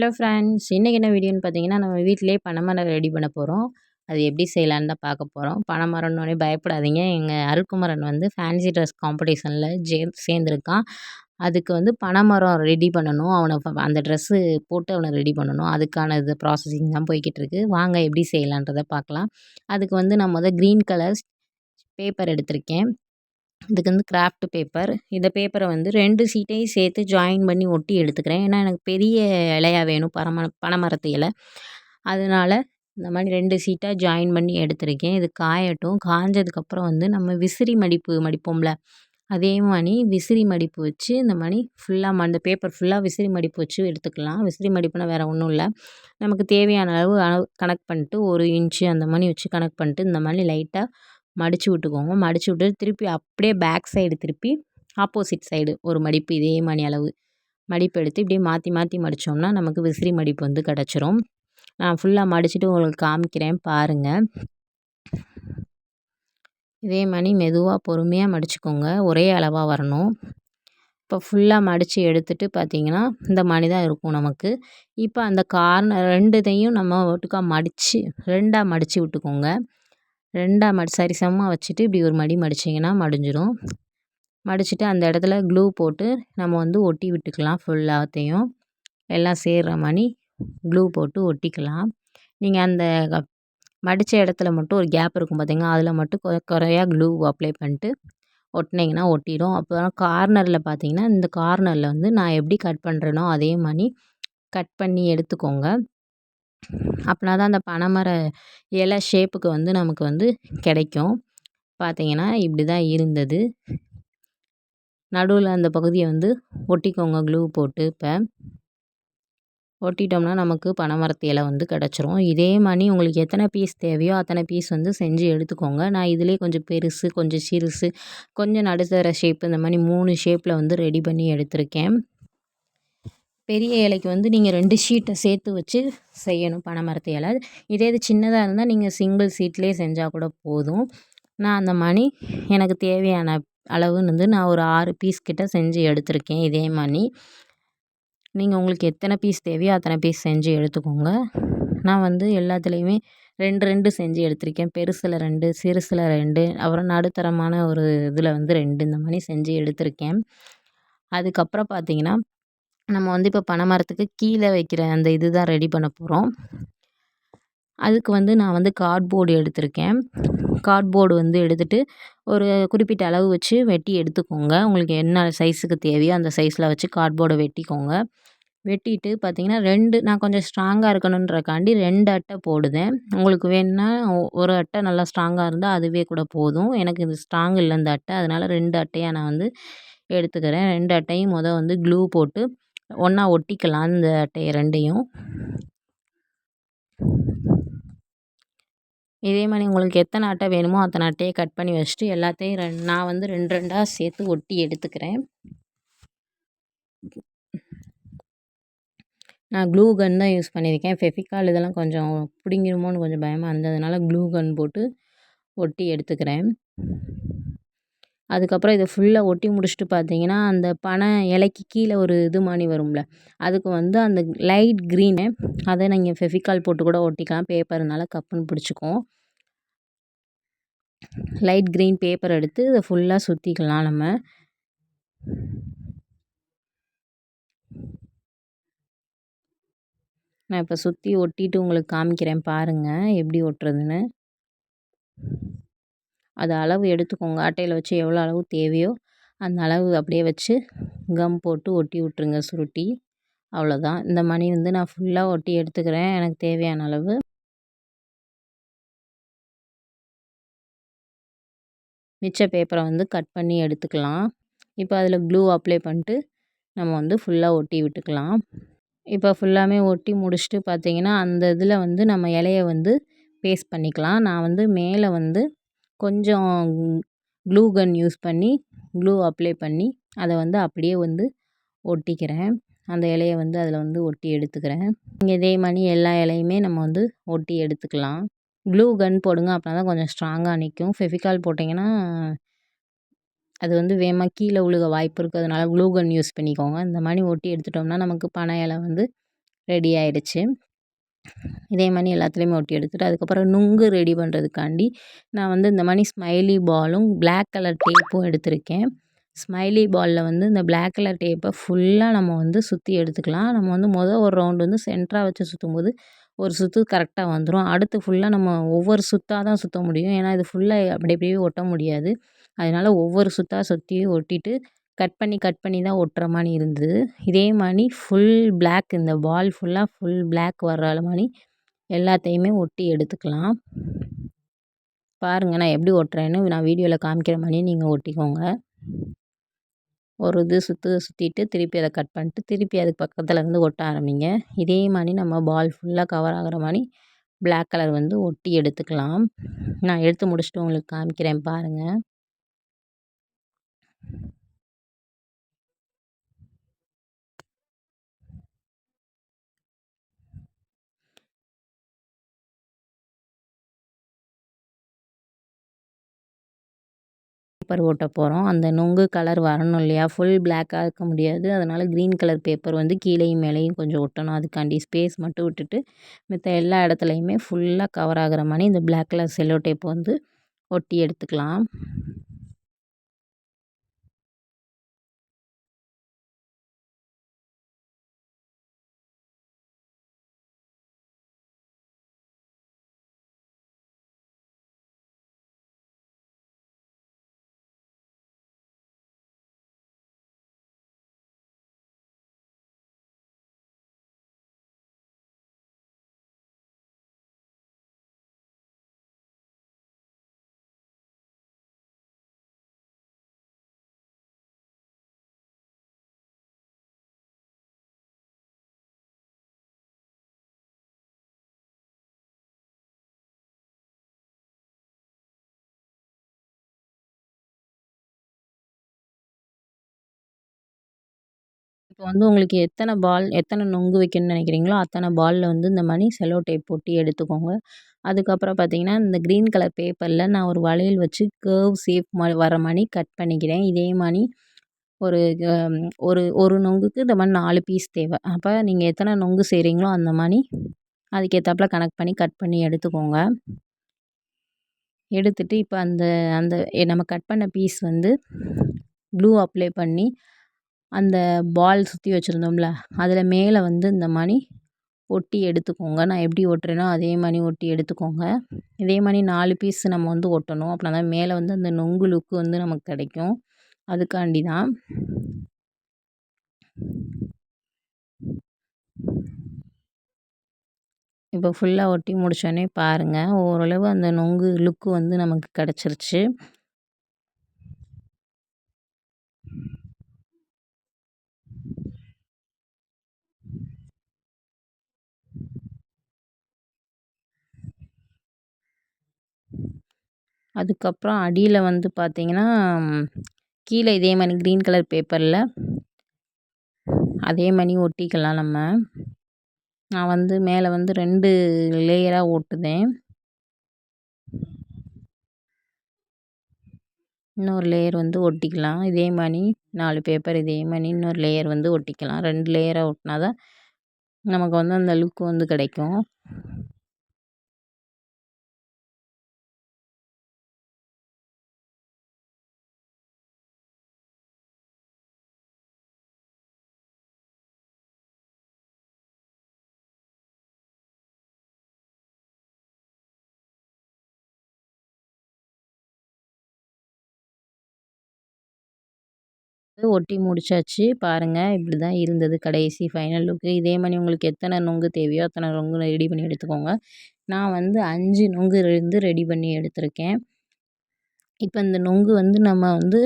Hello friends இன்றைக்கி என்ன வீடியோன்னு பார்த்தீங்கன்னா நம்ம வீட்டிலே பனைமரம் ரெடி பண்ண போகிறோம் அது எப்படி செய்யலான்னு தான் பார்க்க போகிறோம் பனைமரம்னோடனே பயப்படாதீங்க. எங்கள் அருக்குமரன் வந்து ஃபேன்சி ட்ரெஸ் காம்படிஷனில் ஜே சேர்ந்துருக்கான். அதுக்கு வந்து பனைமரம் ரெடி பண்ணணும். அவனை அந்த ட்ரெஸ்ஸு போட்டு அவனை ரெடி பண்ணணும். அதுக்கான இது ப்ராசஸிங் தான் போய்கிட்டு இருக்குது வாங்க எப்படி செய்யலான்றதை பார்க்கலாம் அதுக்கு வந்து நான் முதல் க்ரீன் கலர் பேப்பர் எடுத்திருக்கேன். இதுக்கு வந்து கிராஃப்ட் பேப்பர் இந்த பேப்பரை வந்து ரெண்டு சீட்டையும் சேர்த்து ஜாயின் பண்ணி ஒட்டி எடுத்துக்கிறேன். ஏன்னா எனக்கு பெரிய இலையா வேணும். பரம பனைமரத்து இலை. அதனால் இந்த மாதிரி ரெண்டு சீட்டாக ஜாயின் பண்ணி எடுத்திருக்கேன். இது காயட்டும். காஞ்சதுக்கப்புறம் வந்து நம்ம விசிறி மடிப்பு மடிப்போம்ல அதே மாதிரி விசிறி மடிப்பு வச்சு இந்த மாதிரி ஃபுல்லாக அந்த பேப்பர் ஃபுல்லாக விசிறி மடிப்பு வச்சு எடுத்துக்கலாம். விசிறி மடிப்புனா வேறு ஒன்றும் இல்லை. நமக்கு தேவையான அளவு அளவு கணக்கு பண்ணிட்டு ஒரு இன்ச்சு அந்த மாதிரி வச்சு கணக்கு பண்ணிட்டு இந்த மாதிரி லைட்டாக மடித்து விட்டுக்கோங்க. மடித்து விட்டு திருப்பி அப்படியே பேக் சைடு திருப்பி ஆப்போசிட் சைடு ஒரு மடிப்பு இதே மணி அளவு மடிப்பு எடுத்து இப்படியே மாற்றி மாற்றி மடித்தோம்னா நமக்கு விசிறி மடிப்பு வந்து கிடச்சிரும். நான் ஃபுல்லாக மடிச்சுட்டு உங்களுக்கு காமிக்கிறேன் பாருங்கள் இதே மாதிரி மெதுவாக பொறுமையாக மடிச்சுக்கோங்க. ஒரே அளவாக வரணும். இப்போ ஃபுல்லாக மடித்து எடுத்துகிட்டு பார்த்திங்கன்னா இந்த மாதிரி தான் இருக்கும் நமக்கு. இப்போ அந்த கார்னர் ரெண்டுத்தையும் நம்ம ஒட்டுக்கா மடித்து ரெண்டாக மடித்து விட்டுக்கோங்க. ரெண்டாக மடி சரிசமமாக வச்சுட்டு இப்படி ஒரு மடி மடிச்சிங்கன்னா மடிஞ்சிடும் மடிச்சுட்டு அந்த இடத்துல க்ளூ போட்டு நம்ம வந்து ஒட்டி விட்டுக்கலாம் ஃபுல்லாத்தையும் எல்லாம் சேர்கிற மாதிரி க்ளூ போட்டு ஒட்டிக்கலாம். நீங்கள் அந்த மடித்த இடத்துல மட்டும் ஒரு கேப் இருக்கும் பார்த்தீங்கன்னா அதில் மட்டும் குறை குறையாக க்ளூ அப்ளை பண்ணிட்டு ஒட்டினீங்கன்னா ஒட்டிடும் அப்போ கார்னரில் பார்த்தீங்கன்னா இந்த கார்னரில் வந்து நான் எப்படி கட் பண்ணுறேனோ அதே மாதிரி கட் பண்ணி எடுத்துக்கோங்க. அப்படின்னா தான் அந்த பனைமர இலை ஷேப்புக்கு வந்து நமக்கு வந்து கிடைக்கும். பார்த்தீங்கன்னா இப்படி தான் இருந்தது. நடுவில் அந்த பகுதியை வந்து ஒட்டிக்கோங்க க்ளூ போட்டு இப்போ ஒட்டிட்டோம்னா நமக்கு பனைமரத்து இலை வந்து கிடச்சிரும். இதே மாதிரி உங்களுக்கு எத்தனை பீஸ் தேவையோ அத்தனை பீஸ் வந்து செஞ்சு எடுத்துக்கோங்க. நான் இதிலே கொஞ்சம் பெருசு கொஞ்சம் சிறுசு கொஞ்சம் நடுத்தர ஷேப் இந்த மாதிரி மூணு ஷேப்பில் வந்து ரெடி பண்ணி எடுத்திருக்கேன். பெரிய இலைக்கு வந்து நீங்கள் ரெண்டு ஷீட்டை சேர்த்து வச்சு செய்யணும் பனைமரத்து இலை. இதே இது சின்னதாக இருந்தால் நீங்கள் சிங்கிள் சீட்லேயே செஞ்சால் கூட போதும். நான் அந்த மணி எனக்கு தேவையான அளவுன்னு வந்து நான் ஒரு ஆறு பீஸ் கிட்ட செஞ்சு எடுத்திருக்கேன் இதே மாதிரி நீங்கள் உங்களுக்கு எத்தனை பீஸ் தேவையோ அத்தனை பீஸ் செஞ்சு எடுத்துக்கோங்க. நான் வந்து எல்லாத்துலேயுமே ரெண்டு ரெண்டு செஞ்சு எடுத்திருக்கேன். பெருசில் ரெண்டு சிறுசில் ரெண்டு அப்புறம் நடுத்தரமான ஒரு இதில் வந்து ரெண்டு இந்த மாதிரி செஞ்சு எடுத்திருக்கேன். அதுக்கப்புறம் பார்த்தீங்கன்னா நம்ம வந்து இப்போ பனை மரத்துக்கு கீழே வைக்கிற அந்த இது தான் ரெடி பண்ண போகிறோம் அதுக்கு வந்து நான் வந்து கார்ட்போர்டு எடுத்திருக்கேன். கார்ட்போர்டு வந்து எடுத்துகிட்டு ஒரு குறிப்பிட்ட அளவு வச்சு வெட்டி எடுத்துக்கோங்க. உங்களுக்கு என்ன சைஸுக்கு தேவையோ அந்த சைஸில் வச்சு கார்ட்போர்டை வெட்டிக்கோங்க. வெட்டிட்டு பார்த்திங்கன்னா ரெண்டு நான் கொஞ்சம் ஸ்ட்ராங்காக இருக்கணுன்றக்காண்டி ரெண்டு அட்டை போடுதேன். உங்களுக்கு வேணுன்னா ஒரு அட்டை நல்லா ஸ்ட்ராங்காக இருந்தால் அதுவே கூட போதும். எனக்கு இது ஸ்ட்ராங் இல்லை இந்த அட்டை. அதனால் ரெண்டு அட்டையாக நான் வந்து எடுத்துக்கிறேன். ரெண்டு அட்டையும் மொதல் வந்து க்ளூ போட்டு ஒன்றா ஒட்டிக்கலாம் இந்த அட்டையை ரெண்டையும். இதே மாதிரி உங்களுக்கு எத்தனை அட்டை வேணுமோ அத்தனை அட்டையை கட் பண்ணி வச்சுட்டு எல்லாத்தையும் ரெண் நான் வந்து ரெண்டு ரெண்டாக சேர்த்து ஒட்டி எடுத்துக்கிறேன். நான் க்ளூ கன் தான் யூஸ் பண்ணியிருக்கேன். ஃபெஃபிகால் இதெல்லாம் கொஞ்சம் பிடிங்கிருமோன்னு கொஞ்சம் பயமாக இருந்ததுனால க்ளூ கன் போட்டு ஒட்டி எடுத்துக்கிறேன். அதுக்கப்புறம் இதை ஃபுல்லாக ஒட்டி முடிச்சுட்டு பார்த்தீங்கன்னா அந்த பனை இலைக்கு கீழே ஒரு இது மாதிரி வரும்ல. அதுக்கு வந்து அந்த லைட் க்ரீனு அதை நீங்கள் ஃபெஃபிகால் போட்டு கூட ஒட்டிக்கலாம். பேப்பர்னால கப்புன்னு பிடிச்சிக்கும். லைட் க்ரீன் பேப்பர் எடுத்து இதை ஃபுல்லாக சுற்றிக்கலாம் நம்ம. நான் இப்போ சுற்றி ஒட்டிட்டு உங்களுக்கு காமிக்கிறேன் பாருங்கள் எப்படி ஒட்டுறதுன்னு. அது அளவு எடுத்துக்கோங்க. அட்டையில் வச்சு எவ்வளோ அளவு தேவையோ அந்த அளவு அப்படியே வச்சு கம் போட்டு ஒட்டி விட்ருங்க சுருட்டி. அவ்வளோதான். இந்த மணி வந்து நான் ஃபுல்லாக ஒட்டி எடுத்துக்கிறேன். எனக்கு தேவையான அளவு. மிச்ச பேப்பரை வந்து கட் பண்ணி எடுத்துக்கலாம். இப்போ அதில் க்ளூ அப்ளை பண்ணிட்டு நம்ம வந்து ஃபுல்லாக ஒட்டி விட்டுக்கலாம். இப்போ ஃபுல்லாமே ஒட்டி முடிச்சுட்டு பார்த்தீங்கன்னா அந்த இதில் வந்து நம்ம இலைய வந்து பேஸ்ட் பண்ணிக்கலாம். நான் வந்து மேலே வந்து கொஞ்சம் க்ளூ கன் யூஸ் பண்ணி க்ளூ அப்ளை பண்ணி அதை வந்து அப்படியே வந்து ஒட்டிக்கிறேன். அந்த இலைய வந்து அதில் வந்து ஒட்டி எடுத்துக்கிறேன். இங்கே இதே மாதிரி எல்லா இலையுமே நம்ம வந்து ஒட்டி எடுத்துக்கலாம். க்ளூ கன் போடுங்க அப்படின்னா தான் கொஞ்சம் ஸ்ட்ராங்காக நிற்கும் ஃபெவிகால் போட்டிங்கன்னா அது வந்து வேகமாக கீழே விழுக வாய்ப்பு இருக்குது அதனால் க்ளூ கன் யூஸ் பண்ணிக்கோங்க. இந்த மாதிரி ஒட்டி எடுத்துட்டோம்னா நமக்கு பனை இலை வந்து ரெடி ஆயிடுச்சு. இதே மாதிரி எல்லாத்துலேயுமே ஒட்டி எடுத்துகிட்டு அதுக்கப்புறம் நுங்கு ரெடி பண்ணுறதுக்காண்டி நான் வந்து இந்த மாதிரி ஸ்மைலி பாலும் பிளாக் கலர் டேப்பும் எடுத்திருக்கேன். ஸ்மைலி பாலில் வந்து இந்த பிளாக் கலர் டேப்பை ஃபுல்லாக நம்ம வந்து சுற்றி எடுத்துக்கலாம். நம்ம வந்து மொதல் ஒரு ரவுண்டு வந்து சென்டராக வச்சு சுற்றும் போது ஒரு சுற்று கரெக்டாக வந்துடும் அடுத்து ஃபுல்லாக நம்ம ஒவ்வொரு சுத்தாக தான் சுற்ற முடியும். ஏன்னா இது ஃபுல்லாக அப்படி அப்படியே ஒட்ட முடியாது. அதனால ஒவ்வொரு சுத்தாக சுற்றி ஒட்டிட்டு கட் பண்ணி கட் பண்ணி தான் ஒட்டுற மாதிரி இருந்தது. இதே மாதிரி ஃபுல் பிளாக் இந்த பால் ஃபுல்லாக ஃபுல் பிளாக் வர்ற மாதிரி எல்லாத்தையுமே ஒட்டி எடுத்துக்கலாம். பாருங்கள் நான் எப்படி ஒட்டுறேன்னு நான் வீடியோவில் காமிக்கிற மாதிரி நீங்கள் ஒட்டிக்கோங்க. ஒரு இது சுற்று சுற்றிட்டு திருப்பி அதை கட் பண்ணிட்டு திருப்பி அதுக்கு பக்கத்தில் இருந்து ஒட்ட ஆரம்பிங்க. இதே மாதிரி நம்ம பால் ஃபுல்லாக கவர் ஆகிற மாதிரி பிளாக் கலர் வந்து ஒட்டி எடுத்துக்கலாம். நான் எடுத்து முடிச்சுட்டு உங்களுக்கு காமிக்கிறேன் பாருங்கள் பேப்பர் ஒட்ட போகிறோம் அந்த நுங்கு கலர் வரணும் இல்லையா? ஃபுல் பிளாக்காக இருக்க முடியாது. அதனால் க்ரீன் கலர் பேப்பர் வந்து கீழேயும் மேலேயும் கொஞ்சம் ஒட்டணும். அதுக்காண்டி ஸ்பேஸ் மட்டும் விட்டுட்டு மற்ற எல்லா இடத்துலையுமே ஃபுல்லாக கவர் ஆகிற மாதிரி இந்த பிளாக் கலர் செல்லோ டேப் வந்து ஒட்டி எடுத்துக்கலாம். இப்போ வந்து உங்களுக்கு எத்தனை பால் எத்தனை நொங்கு வைக்கணும்னு நினைக்கிறீங்களோ அத்தனை பாலில் வந்து இந்த மாதிரி செல்லோ டேப் போட்டு எடுத்துக்கோங்க. அதுக்கப்புறம் பார்த்தீங்கன்னா இந்த க்ரீன் கலர் பேப்பரில் நான் ஒரு வளையல் வச்சு கேர்வ் ஷேப் மாதிரி வர மாதிரி கட் பண்ணிக்கிறேன். இதே மாதிரி ஒரு ஒரு ஒரு நொங்குக்கு இந்த மாதிரி நாலு பீஸ் தேவை. அப்போ நீங்கள் எத்தனை நொங்கு செய்கிறீங்களோ அந்த மாதிரி அதுக்கேற்றாப்புல கனெக்ட் பண்ணி கட் பண்ணி எடுத்துக்கோங்க. எடுத்துகிட்டு இப்போ அந்த அந்த நம்ம கட் பண்ண பீஸ் வந்து க்ளூ அப்ளை பண்ணி அந்த பால் சுற்றி வச்சுருந்தோம்ல அதில் மேலே வந்து இந்த மாதிரி ஒட்டி எடுத்துக்கோங்க. நான் எப்படி ஒட்டுறேனோ அதே மாதிரி ஒட்டி எடுத்துக்கோங்க. இதே மாதிரி நாலு பீஸ் நம்ம வந்து ஒட்டணும். அப்படின்னா தான் மேலே வந்து அந்த நொங்கு லுக்கு வந்து நமக்கு கிடைக்கும். அதுக்காண்டி தான் இப்போ ஃபுல்லாக ஒட்டி முடித்தோடனே பாருங்கள் ஓரளவு அந்த நொங்கு லுக்கு வந்து நமக்கு கிடச்சிருச்சு. அதுக்கப்புறம் அடியில் வந்து பார்த்தீங்கன்னா கீழே இதே மாதிரி க்ரீன் கலர் பேப்பரில் அதே மாதிரி ஒட்டிக்கலாம் நம்ம. நான் வந்து மேலே வந்து ரெண்டு லேயராக ஒட்டுதேன். இன்னொரு லேயர் வந்து ஒட்டிக்கலாம். இதே மாதிரி நாலு பேப்பர் இதே மாதிரி இன்னொரு லேயர் வந்து ஒட்டிக்கலாம். ரெண்டு லேயராக ஒட்டினா தான் நமக்கு வந்து அந்த லுக் வந்து கிடைக்கும். ஒட்டி முடிச்சாச்சு. பாருங்கள் இப்படி தான் இருந்தது கடைசி ஃபைனல் லுக்கு இதே மாதிரி உங்களுக்கு எத்தனை நொங்கு தேவையோ அத்தனை நொங்கு ரெடி பண்ணி எடுத்துக்கோங்க. நான் வந்து அஞ்சு நொங்கு இருந்து ரெடி பண்ணி எடுத்திருக்கேன். இப்போ இந்த நொங்கு வந்து நம்ம வந்து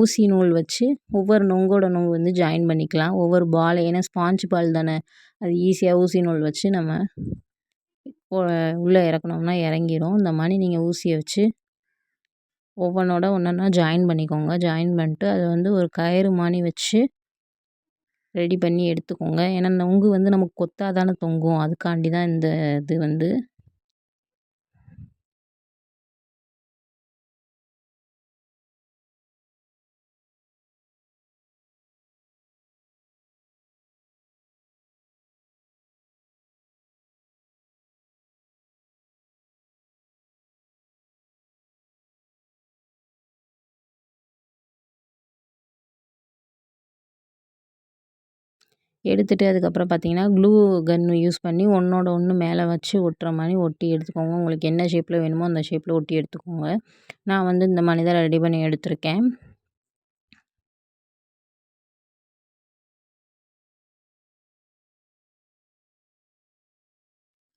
ஊசி நூல் வச்சு ஒவ்வொரு நொங்கோட நொங்கு வந்து ஜாயின் பண்ணிக்கலாம். ஒவ்வொரு பால் ஏன்னா ஸ்பாஞ்ச் பால் தானே. அது ஈஸியாக ஊசி நூல் வச்சு நம்ம உள்ளே இறக்குனோம்னா இறங்கிடும். இந்த மாதிரி நீங்கள் ஊசியை வச்சு ஒவ்வொன்றோட ஒன்றொன்னா ஜாயின் பண்ணிக்கோங்க. ஜாயின் பண்ணிட்டு அதை வந்து ஒரு கயிறு மாதிரி வச்சு ரெடி பண்ணி எடுத்துக்கோங்க. ஏன்னா நொங்கு வந்து நமக்கு கொத்தாக தானே தொங்கும். அதுக்காண்டி தான் இந்த இது வந்து எடுத்துகிட்டு அதுக்கப்புறம் பார்த்தீங்கன்னா க்ளூ கன் யூஸ் பண்ணி ஒன்றோட ஒன்று மேலே வச்சு ஒட்டுற மாதிரி ஒட்டி எடுத்துக்கோங்க. உங்களுக்கு என்ன ஷேப்பில் வேணுமோ அந்த ஷேப்பில் ஒட்டி எடுத்துக்கோங்க. நான் வந்து இந்த மாதிரி தான் ரெடி பண்ணி எடுத்திருக்கேன்.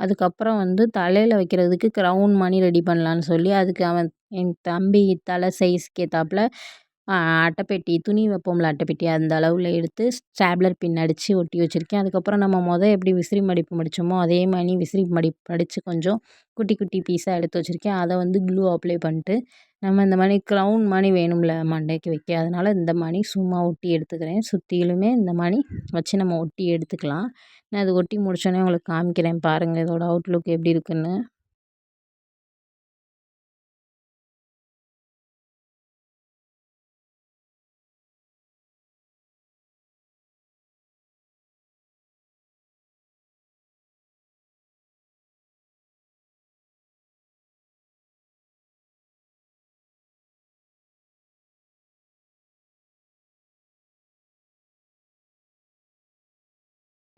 அதுக்கப்புறம் வந்து தலையில் வைக்கிறதுக்கு க்ரௌன் மாதிரி ரெடி பண்ணலான்னு சொல்லி அதுக்கு அவன் என் தம்பி தலை சைஸ்க்கு ஏற்றாப்புல அட்டைப்பெட்டி துணி வைப்போம்ல அட்டைப்பெட்டி. அந்த அளவில் எடுத்து ஸ்டாப்லர் பின் அடித்து ஒட்டி வச்சுருக்கேன். அதுக்கப்புறம் நம்ம மொதல் எப்படி விசிறி மடிப்பு மடித்தோமோ அதே மாதிரி விசிறி மடிப்பு மடித்து கொஞ்சம் குட்டி குட்டி பீஸாக எடுத்து வச்சுருக்கேன். அதை வந்து க்ளூ அப்ளை பண்ணிட்டு நம்ம இந்த மாதிரி க்ரௌன் மாதிரி வேணும்ல மண்டைக்கு வைக்க. அதனால் இந்த மாதிரி சும்மா ஒட்டி எடுத்துக்கிறேன். சுற்றிலுமே இந்த மாதிரி வச்சு நம்ம ஒட்டி எடுத்துக்கலாம். நான் அது ஒட்டி முடித்தோடனே உங்களுக்கு காமிக்கிறேன் பாருங்கள் இதோட அவுட்லுக் எப்படி இருக்குன்னு.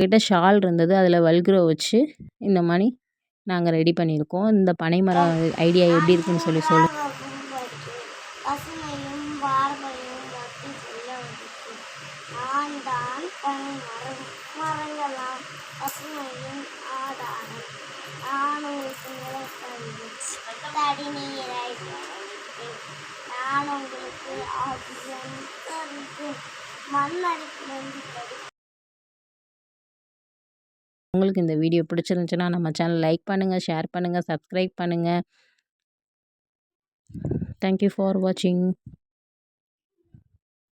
கிட்ட ஷால் இருந்தது. அதில் வல்க்ரோ வச்சு இந்த மாதிரி நாங்கள் ரெடி பண்ணியிருக்கோம். இந்த பனைமரம் ஐடியா எப்படி இருக்குன்னு சொல்லி சொல்லு. நான் உங்களுக்கு ஆக்சிஜன் உங்களுக்கு இந்த வீடியோ பிடிச்சிருந்துச்சுன்னா நம்ம சேனல் லைக் பண்ணுங்கள் ஷேர் பண்ணுங்கள் சப்ஸ்கிரைப் பண்ணுங்கள் தேங்க்யூ ஃபார் வாட்சிங்